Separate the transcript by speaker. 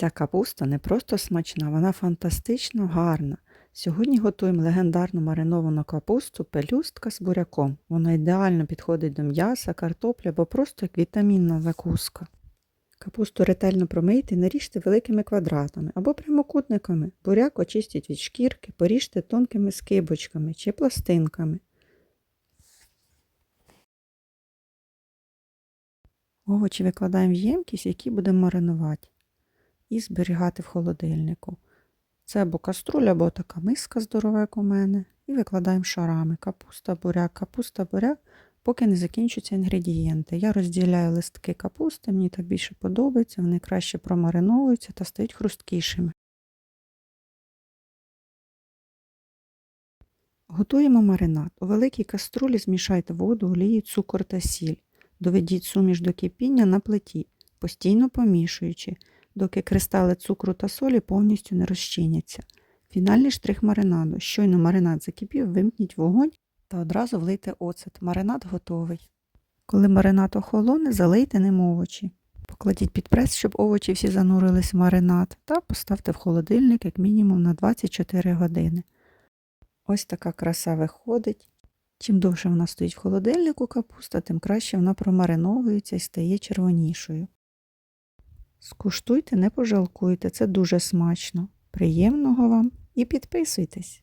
Speaker 1: Ця капуста не просто смачна, вона фантастично гарна. Сьогодні готуємо легендарну мариновану капусту пелюстка з буряком. Вона ідеально підходить до м'яса, картоплі або просто як вітамінна закуска. Капусту ретельно промийте і наріжте великими квадратами або прямокутниками. Буряк очистіть від шкірки, поріжте тонкими скибочками чи пластинками. Овочі викладаємо в ємкість, які будемо маринувати, і зберігати в холодильнику. Це або каструля, або така миска здорова, як у мене. І викладаємо шарами. Капуста, буряк, капуста, буряк, поки не закінчуються інгредієнти. Я розділяю листки капусти, мені так більше подобається, вони краще промариновуються та стають хрусткішими. Готуємо маринад. У великій каструлі змішайте воду, олію, цукор та сіль. Доведіть суміш до кипіння на плиті, постійно помішуючи, доки кристали цукру та солі повністю не розчиняться. Фінальний штрих маринаду. Щойно маринад закипів, вимкніть вогонь та одразу влийте оцет. Маринад готовий. Коли маринад охолоне, залийте ним овочі. Покладіть під прес, щоб овочі всі занурились в маринад, та поставте в холодильник як мінімум на 24 години. Ось така краса виходить. Чим довше вона стоїть в холодильнику капуста, тим краще вона промариновується і стає червонішою. Скуштуйте, не пожалкуйте, це дуже смачно. Приємного вам і підписуйтесь!